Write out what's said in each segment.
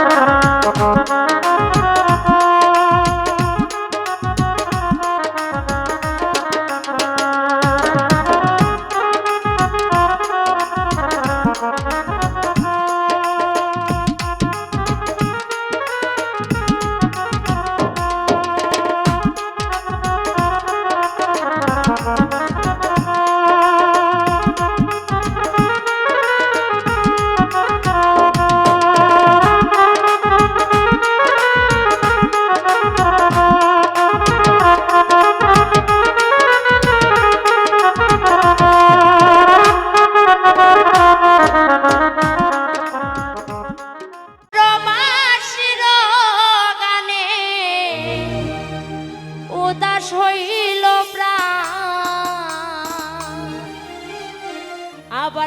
Ha ha ha!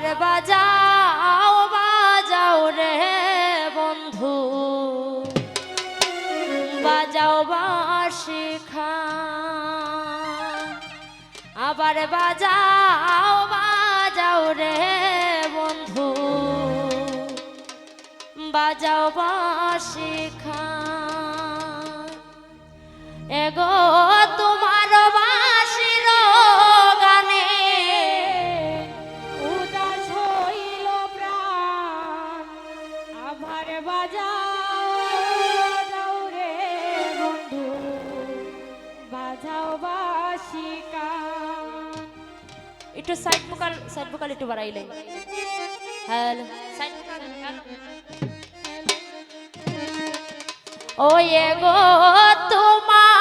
আর বাজাও বাজাও রে বন্ধু। বাজাও বাসি খা আবার বাজাও বাজাও রে বন্ধু। বাজাও বাসি খা এগো তো একটু সাইড ভোকাল সাইড ভোকাল একটু বাড়াইলেন হ্যালো সাইড ভোকাল ও এগো তোমার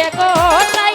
যে কোথায়